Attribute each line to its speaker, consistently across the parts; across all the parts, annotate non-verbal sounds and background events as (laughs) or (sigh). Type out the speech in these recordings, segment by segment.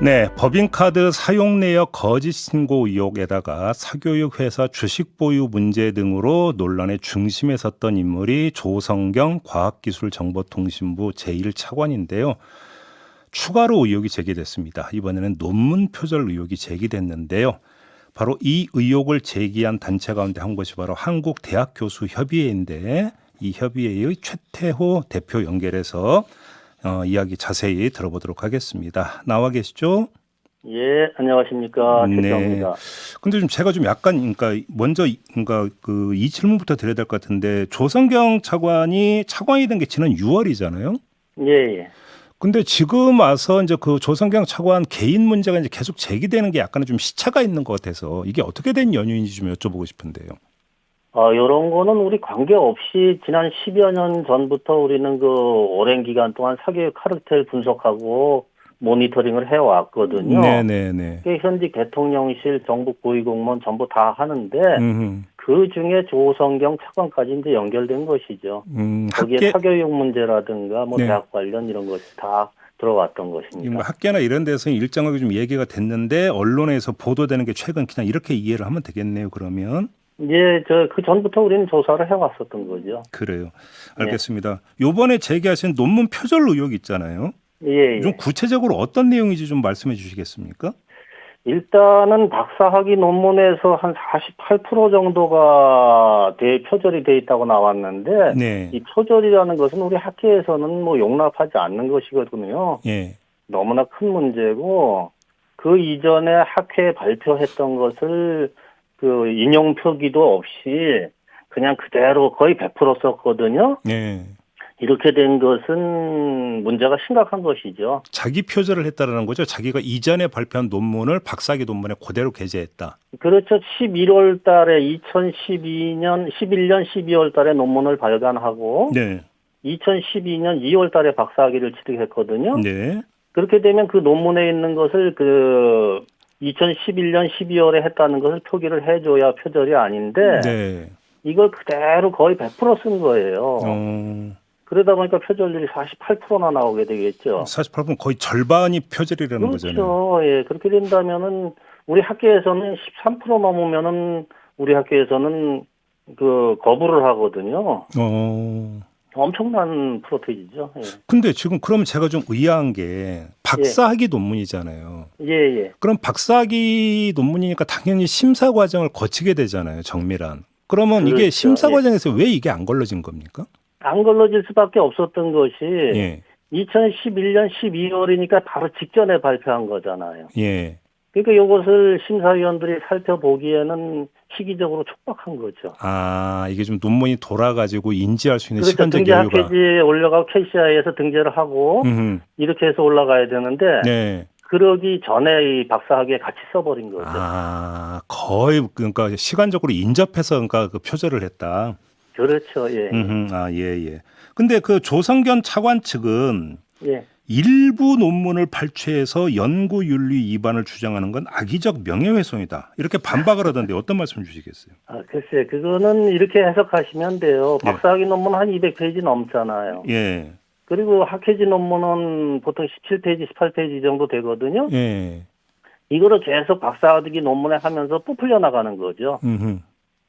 Speaker 1: 네, 법인카드 사용 내역 거짓 신고 의혹에다가 사교육 회사 주식 보유 문제 등으로 논란의 중심에 섰던 인물이 조성경 과학기술정보통신부 제1차관인데요. 추가로 의혹이 제기됐습니다. 이번에는 논문 표절 의혹이 제기됐는데요. 바로 이 의혹을 제기한 단체 가운데 한 곳이 바로 한국대학교수협의회인데 이 협의회의 최태호 대표 연결해서 어, 이야기 자세히 들어보도록 하겠습니다. 나와 계시죠?
Speaker 2: 예, 안녕하십니까.
Speaker 1: 네.
Speaker 2: 최태호입니다.
Speaker 1: 근데 좀 제가 좀 약간 그러니까 먼저 이- 그러니까 그 이 질문부터 드려야 될 것 같은데 조성경 차관이 차관이 된 게 지난 6월이잖아요.
Speaker 2: 예, 예.
Speaker 1: 근데 지금 와서 이제 그 조성경 차관 개인 문제가 이제 계속 제기되는 게 약간은 좀 시차가 있는 것 같아서 이게 어떻게 된 연유인지 좀 여쭤보고 싶은데요.
Speaker 2: 어, 요런 거는 우리 관계없이 지난 10여 년 전부터 우리는 그 오랜 기간 동안 사교육 카르텔 분석하고 모니터링을 해왔거든요.
Speaker 1: 네네네.
Speaker 2: 그게 현직 대통령실 정부 고위공무원 전부 다 하는데
Speaker 1: 음,
Speaker 2: 그 중에 조성경 차관까지 이제 연결된 것이죠.
Speaker 1: 음,
Speaker 2: 거기에
Speaker 1: 학계
Speaker 2: 사교육 문제라든가 뭐
Speaker 1: 네.
Speaker 2: 대학 관련 이런 것이 다 들어왔던
Speaker 1: 뭐
Speaker 2: 것입니다.
Speaker 1: 학계나 이런 데서 일정하게 좀 얘기가 됐는데 언론에서 보도되는 게 최근 그냥 이렇게 이해를 하면 되겠네요. 그러면
Speaker 2: 예, 저그 전부터 우리는 조사를 해왔었던 거죠.
Speaker 1: 그래요.
Speaker 2: 네.
Speaker 1: 알겠습니다. 요번에 제기하신 논문 표절 의혹 있잖아요.
Speaker 2: 예, 예.
Speaker 1: 좀 구체적으로 어떤 내용인지 좀 말씀해 주시겠습니까?
Speaker 2: 일단은 박사학위 논문에서 한 48% 정도가 대 표절이 돼 있다고 나왔는데
Speaker 1: 네.
Speaker 2: 이 표절이라는 것은 우리 학계에서는 뭐 용납하지 않는 것이거든요.
Speaker 1: 예.
Speaker 2: 너무나 큰 문제고 그 이전에 학회에 발표했던 것을 그 인용 표기도 없이 그냥 그대로 거의 100% 썼거든요.
Speaker 1: 예.
Speaker 2: 이렇게 된 것은 문제가 심각한 것이죠.
Speaker 1: 자기 표절을 했다라는 거죠. 자기가 이전에 발표한 논문을 박사학위 논문에 그대로 게재했다.
Speaker 2: 그렇죠. 11월 달에 2012년, 11년 12월 달에 논문을 발간하고
Speaker 1: 네.
Speaker 2: 2012년 2월 달에 박사학위를 취득했거든요.
Speaker 1: 네.
Speaker 2: 그렇게 되면 그 논문에 있는 것을 그 2011년 12월에 했다는 것을 표기를 해줘야 표절이 아닌데
Speaker 1: 네.
Speaker 2: 이걸 그대로 거의 100%쓴 거예요.
Speaker 1: 어,
Speaker 2: 그러다 보니까 표절률이 48%나 나오게 되겠죠.
Speaker 1: 48분 거의 절반이 표절이라는 거잖아요.
Speaker 2: 그렇죠. 예, 그렇게 된다면은 우리 학계에서는 13% 넘으면은 우리 학계에서는 그 거부를 하거든요.
Speaker 1: 어.
Speaker 2: 엄청난 프로테이지죠.
Speaker 1: 근데 지금 그러면 제가 좀 의아한 게 박사학위 논문이잖아요.
Speaker 2: 예, 예. 예.
Speaker 1: 그럼 박사학위 논문이니까 당연히 심사 과정을 거치게 되잖아요. 정밀한. 그러면 이게
Speaker 2: 그렇죠.
Speaker 1: 심사
Speaker 2: 예.
Speaker 1: 과정에서 왜 이게 안 걸러진 겁니까?
Speaker 2: 안 걸러질 수밖에 없었던 것이
Speaker 1: 예.
Speaker 2: 2011년 12월이니까 바로 직전에 발표한 거잖아요.
Speaker 1: 예.
Speaker 2: 그러니까 이것을 심사위원들이 살펴보기에는 시기적으로 촉박한 거죠.
Speaker 1: 아, 이게 좀 논문이 돌아가지고 인지할 수 있는
Speaker 2: 그렇죠.
Speaker 1: 시간적
Speaker 2: 등재
Speaker 1: 여유가.
Speaker 2: 학회지에 올라가고 KCI에서 등재를 하고
Speaker 1: 음,
Speaker 2: 이렇게 해서 올라가야 되는데
Speaker 1: 네.
Speaker 2: 그러기 전에 이 박사학위에 같이 써버린 거죠.
Speaker 1: 아, 거의 그러니까 시간적으로 인접해서 그러니까 그 표절을 했다.
Speaker 2: 그렇죠. 예.
Speaker 1: 음, 아, 예, 예. 근데 그 조성견 차관 측은
Speaker 2: 예.
Speaker 1: 일부 논문을 발췌해서 연구 윤리 위반을 주장하는 건 악의적 명예훼손이다. 이렇게 반박을 하던데 어떤 말씀 주시겠어요?
Speaker 2: 아, 글쎄, 그거는 이렇게 해석하시면 돼요.
Speaker 1: 네.
Speaker 2: 박사학위 논문 한 200페이지 넘잖아요.
Speaker 1: 예,
Speaker 2: 그리고 학회지 논문은 보통 17페이지, 18페이지 정도 되거든요.
Speaker 1: 예,
Speaker 2: 이거를 계속 박사학위 논문에 하면서 부풀려 나가는 거죠.
Speaker 1: 음,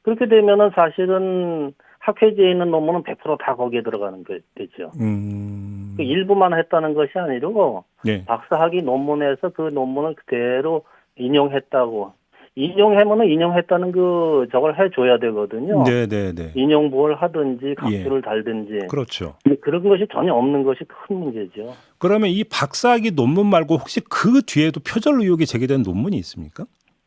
Speaker 2: 그렇게 되면은 사실은 학회지에 있는 논문은 100%다 거기에 들어가는 거 되죠.
Speaker 1: 음,
Speaker 2: 그 일부만 했다는 것이 아니고
Speaker 1: 예,
Speaker 2: 박사학위 논문에서 그 논문을 그대로 인용했다고 인용하면은 인용했다는 그 저걸 해줘야 되거든요.
Speaker 1: 네, 네, 네,
Speaker 2: 인용 보호를 하든지 각주를 달든지
Speaker 1: 그렇죠.
Speaker 2: 그런 것이 전혀 없는 것이 큰 문제죠.
Speaker 1: 그러면 이 박사학위 논문 말고 혹시 그 뒤에도 표절 의혹이 제기된 논문이 있습니까?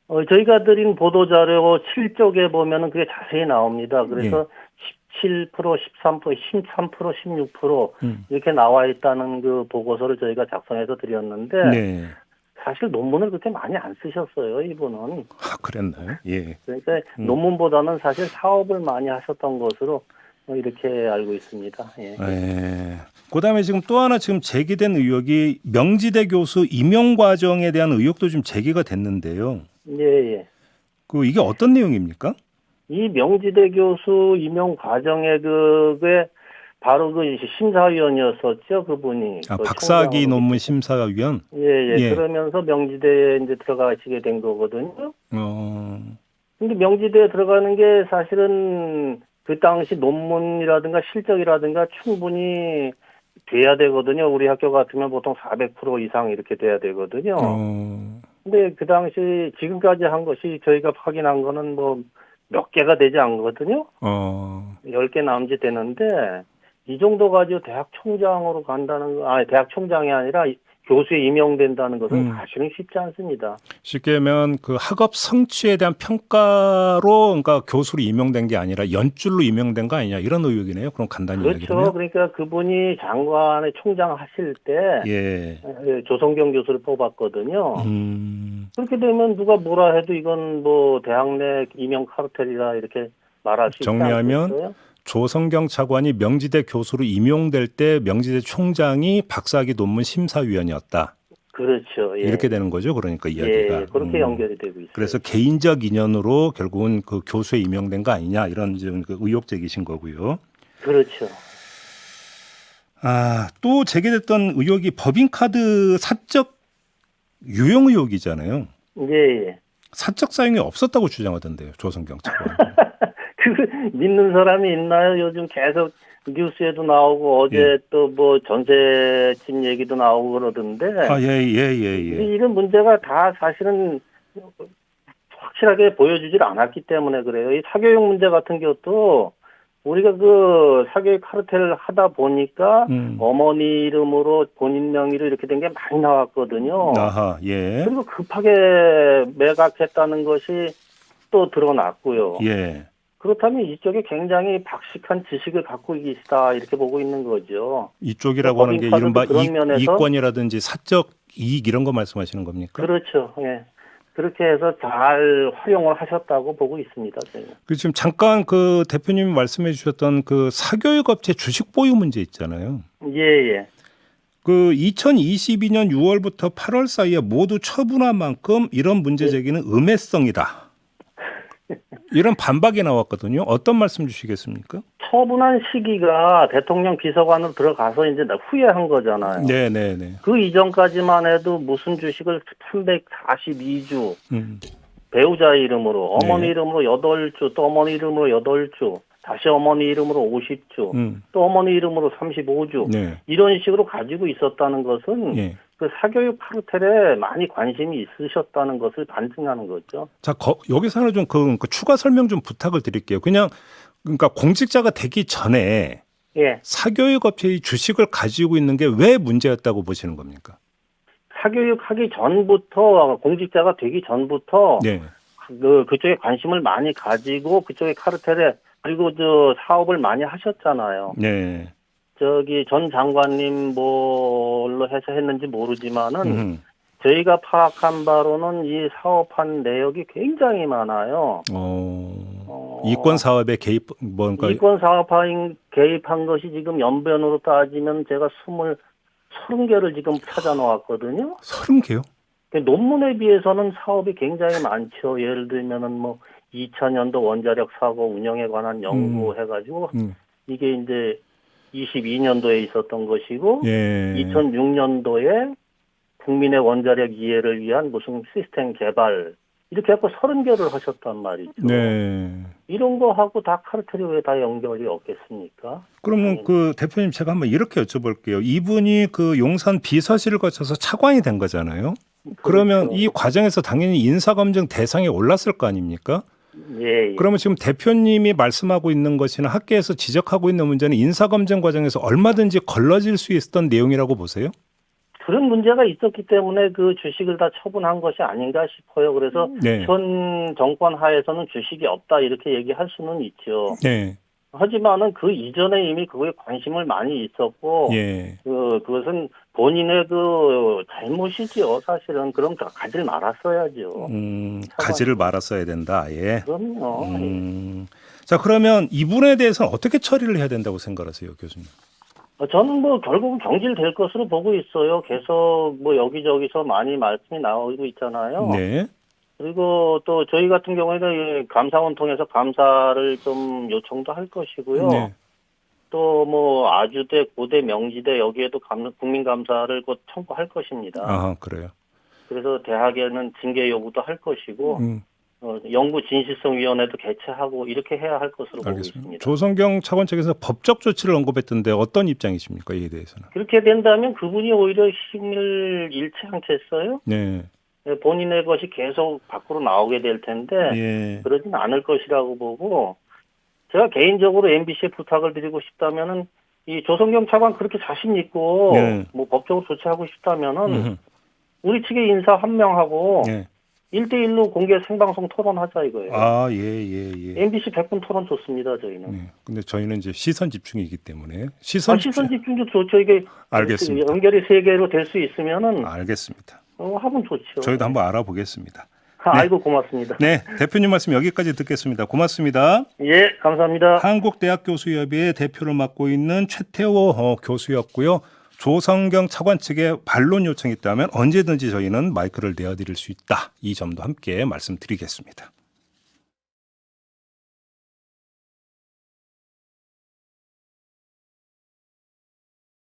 Speaker 2: 어, 저희가 드린 보도 자료 7쪽에 보면은 그게 자세히 나옵니다. 그래서
Speaker 1: 예.
Speaker 2: 17%, 13%, 13%, 16%
Speaker 1: 음.
Speaker 2: 이렇게 나와 있다는 그 보고서를 저희가 작성해서 드렸는데
Speaker 1: 네,
Speaker 2: 사실 논문을 그렇게 많이 안 쓰셨어요, 이분은.
Speaker 1: 아, 그랬나요? 예,
Speaker 2: 그러니까
Speaker 1: 음.
Speaker 2: 논문보다는 사실 사업을 많이 하셨던 것으로 어, 이렇게 알고 있습니다. 예.
Speaker 1: 예. 그다음에 지금 또 하나 지금 제기된 의혹이 명지대 교수 임용 과정에 대한 의혹도 좀 제기가 됐는데요.
Speaker 2: 예, 예.
Speaker 1: 그 이게 어떤 내용입니까?
Speaker 2: 이 명지대 교수 임용 과정에 그게 바로 그 심사위원이었었죠, 그분이.
Speaker 1: 아,
Speaker 2: 그
Speaker 1: 박사학위. 논문 심사위원.
Speaker 2: 예, 예,
Speaker 1: 예.
Speaker 2: 그러면서 명지대에 이제 들어가시게 된 거거든요.
Speaker 1: 어,
Speaker 2: 근데 명지대에 들어가는 게 사실은 그 당시 논문이라든가 실적이라든가 충분히 돼야 되거든요. 우리 학교 같으면 보통 400% 이상 이렇게 돼야 되거든요.
Speaker 1: 어,
Speaker 2: 근데 그 당시 지금까지 한 것이 저희가 확인한 거는 뭐 몇 개가 되지 않거든요.
Speaker 1: 어,
Speaker 2: 10개 남짓 되는데 이 정도 가지고 대학 총장으로 간다는 거, 아니 대학 총장이 아니라 이- 교수에 임용된다는 것은
Speaker 1: 음.
Speaker 2: 사실은 쉽지 않습니다.
Speaker 1: 쉽게 하면 그 학업 성취에 대한 평가로 그러니까 교수로 임용된 게 아니라 연줄로 임용된 거 아니냐 이런 의혹이네요. 그럼 간단히
Speaker 2: 그렇죠.
Speaker 1: 이야기하면.
Speaker 2: 그러니까 그분이 장관의 총장 하실 때
Speaker 1: 예.
Speaker 2: 예, 조성경 교수를 뽑았거든요.
Speaker 1: 음,
Speaker 2: 그렇게 되면 누가 뭐라 해도 이건 뭐 대학 내 임용 카르텔이라 이렇게 말할 수 있지
Speaker 1: 정리하면
Speaker 2: 않겠어요?
Speaker 1: 조성경 차관이 명지대 교수로 임용될 때 명지대 총장이 박사학위 논문 심사위원이었다.
Speaker 2: 그렇죠. 예.
Speaker 1: 이렇게 되는 거죠. 그러니까
Speaker 2: 예,
Speaker 1: 이야기가.
Speaker 2: 예, 그렇게
Speaker 1: 음.
Speaker 2: 연결이 되고 있어요.
Speaker 1: 그래서 개인적 인연으로 결국은 그 교수에 임용된 거 아니냐 이런 지금 그 의혹 제기신 거고요.
Speaker 2: 그렇죠.
Speaker 1: 아, 또 제기됐던 의혹이 법인카드 사적 유용 의혹이잖아요.
Speaker 2: 예, 예.
Speaker 1: 사적 사용이 없었다고 주장하던데요. 조성경 차관. (laughs)
Speaker 2: 그 믿는 사람이 있나요? 요즘 계속 뉴스에도 나오고 어제
Speaker 1: 예.
Speaker 2: 또뭐 전세집 얘기도 나오고 그러던데
Speaker 1: 아, 예, 예, 예,
Speaker 2: 이-
Speaker 1: 예.
Speaker 2: 이런 문제가 다 사실은 확실하게 보여주질 않았기 때문에 그래요. 이 사교육 문제 같은 것도 우리가 그 사교육 카르텔을 하다 보니까
Speaker 1: 음.
Speaker 2: 어머니 이름으로 본인 명의로 이렇게 된 게 많이 나왔거든요.
Speaker 1: 아하, 예.
Speaker 2: 그리고 급하게 매각했다는 것이 또 드러났고요.
Speaker 1: 예.
Speaker 2: 그렇다면 이쪽에 굉장히 박식한 지식을 갖고 계시다 이렇게 보고 있는 거죠.
Speaker 1: 이쪽이라고 하는 게 이른바 이, 이권이라든지 사적 이익 이런 거 말씀하시는 겁니까?
Speaker 2: 그렇죠. 예. 그렇게 해서 잘 활용을 하셨다고 보고 있습니다.
Speaker 1: 그 지금 잠깐 그 대표님이 말씀해 주셨던 그 사교육 업체 주식 보유 문제 있잖아요.
Speaker 2: 예, 예.
Speaker 1: 그 2022년 6월부터 8월 사이에 모두 처분한 만큼 이런 문제 제기는 음해성이다. 이런 반박이 나왔거든요. 어떤 말씀 주시겠습니까?
Speaker 2: 처분한 시기가 대통령 비서관으로 들어가서 이제 후회한 거잖아요.
Speaker 1: 네, 네, 네.
Speaker 2: 그 이전까지만 해도 무슨 주식을 342주
Speaker 1: 음,
Speaker 2: 배우자 이름으로 어머니
Speaker 1: 네.
Speaker 2: 이름으로 8주 또 어머니 이름으로 8주 다시 어머니 이름으로 50주
Speaker 1: 음,
Speaker 2: 또 어머니 이름으로 35주
Speaker 1: 네,
Speaker 2: 이런 식으로 가지고 있었다는 것은
Speaker 1: 예.
Speaker 2: 그 사교육 카르텔에 많이 관심이 있으셨다는 것을 반증하는 거죠.
Speaker 1: 자, 거, 여기서 하나 좀 그, 그 추가 설명 좀 부탁을 드릴게요. 그냥 그러니까 공직자가 되기 전에
Speaker 2: 예.
Speaker 1: 사교육 업체의 주식을 가지고 있는 게 왜 문제였다고 보시는 겁니까?
Speaker 2: 사교육 하기 전부터 공직자가 되기 전부터
Speaker 1: 네.
Speaker 2: 그 그쪽에 관심을 많이 가지고 그쪽에 카르텔에 그리고 저 사업을 많이 하셨잖아요.
Speaker 1: 네.
Speaker 2: 저기 전 장관님 뭘로 해서 했는지 모르지만은
Speaker 1: 음.
Speaker 2: 저희가 파악한 바로는 이 사업한 내역이 굉장히 많아요.
Speaker 1: 어,
Speaker 2: 어,
Speaker 1: 이권 사업에 개입 뭔가
Speaker 2: 이권 사업화인 개입한 것이 지금 연변으로 따지면 제가 스물 서른 개를 지금 찾아 놓았거든요.
Speaker 1: 서른 개요?
Speaker 2: 그 논문에 비해서는 사업이 굉장히 많죠. 예를 들면은 뭐 2000년도 원자력 사고 운영에 관한 연구 해가지고
Speaker 1: 음.
Speaker 2: 이게 이제 22년도에 있었던 것이고
Speaker 1: 예.
Speaker 2: 2006년도에 국민의 원자력 이해를 위한 무슨 시스템 개발 이렇게 해서 30개를 하셨단 말이죠.
Speaker 1: 네.
Speaker 2: 이런 거 하고 다 카르텔이 왜 다 연결이 없겠습니까?
Speaker 1: 그러면 그 대표님 제가 한번 이렇게 여쭤볼게요. 이분이 그 용산 비서실을 거쳐서 차관이 된 거잖아요. 그러면
Speaker 2: 그렇죠.
Speaker 1: 이 과정에서 당연히 인사검증 대상에 올랐을 거 아닙니까?
Speaker 2: 예, 예.
Speaker 1: 그러면 지금 대표님이 말씀하고 있는 것이나 학계에서 지적하고 있는 문제는 인사검증 과정에서 얼마든지 걸러질 수 있었던 내용이라고 보세요?
Speaker 2: 그런 문제가 있었기 때문에 그 주식을 다 처분한 것이 아닌가 싶어요. 그래서
Speaker 1: 네.
Speaker 2: 현 정권 하에서는 주식이 없다 이렇게 얘기할 수는 있죠.
Speaker 1: 네.
Speaker 2: 하지만은 그 이전에 이미 그거에 관심을 많이 있었고
Speaker 1: 예.
Speaker 2: 그 그것은 본인의 그 잘못이지요. 사실은 그럼 다 가질 말았어야죠.
Speaker 1: 음, 가지를 말았어야 된다. 예.
Speaker 2: 그럼요.
Speaker 1: 음. 자, 그러면 이분에 대해서는 어떻게 처리를 해야 된다고 생각하세요, 교수님?
Speaker 2: 어, 저는 뭐 결국은 경질될 것으로 보고 있어요. 계속 뭐 여기저기서 많이 말씀이 나오고 있잖아요.
Speaker 1: 네.
Speaker 2: 그리고 또 저희 같은 경우에는 이 감사원 통해서 감사를 좀 요청도 할 것이고요.
Speaker 1: 네.
Speaker 2: 또 뭐 아주대, 고대, 명지대 여기에도 감- 국민감사를 곧 청구할 것입니다.
Speaker 1: 아, 그래요.
Speaker 2: 그래서 대학에는 징계 요구도 할 것이고
Speaker 1: 음,
Speaker 2: 어, 연구 진실성 위원회도 개최하고 이렇게 해야 할 것으로 보고
Speaker 1: 알겠습니다.
Speaker 2: 있습니다.
Speaker 1: 조성경 차관 측에서 법적 조치를 언급했던데 어떤 입장이십니까? 이에 대해서는?
Speaker 2: 그렇게 된다면 그분이 오히려 힘을 잃지 않겠어요?
Speaker 1: 네.
Speaker 2: 예, 본인의 것이 계속 밖으로 나오게 될 텐데
Speaker 1: 예.
Speaker 2: 그러진 않을 것이라고 보고 제가 개인적으로 MBC에 부탁을 드리고 싶다면은 이 조성경 차관 그렇게 자신 있고
Speaker 1: 네.
Speaker 2: 뭐 법적으로 조치하고 싶다면은
Speaker 1: 음흠.
Speaker 2: 우리 측의 인사 한 명하고
Speaker 1: 예.
Speaker 2: 일대일로 공개 생방송 토론하자 이거예요.
Speaker 1: 아, 예, 예, 예.
Speaker 2: MBC 100분 토론 좋습니다, 저희는.
Speaker 1: 네. 근데 저희는 이제 시선 집중이기 때문에
Speaker 2: 아,
Speaker 1: 시선
Speaker 2: 시선
Speaker 1: 집중.
Speaker 2: 집중도 좋죠. 이게
Speaker 1: 알겠습니다.
Speaker 2: 연결이 세 개로 될 수 있으면은
Speaker 1: 알겠습니다.
Speaker 2: 어, 하면 좋죠.
Speaker 1: 저희도 한번 알아보겠습니다.
Speaker 2: 아, 아이고 고맙습니다.
Speaker 1: 네, 대표님 말씀 여기까지 듣겠습니다. 고맙습니다.
Speaker 2: 예, 감사합니다.
Speaker 1: 한국대학교수협의회 대표를 맡고 있는 최태호 어, 교수였고요. 조성경 차관 측에 반론 요청이 있다면 언제든지 저희는 마이크를 내어드릴 수 있다. 이 점도 함께 말씀드리겠습니다.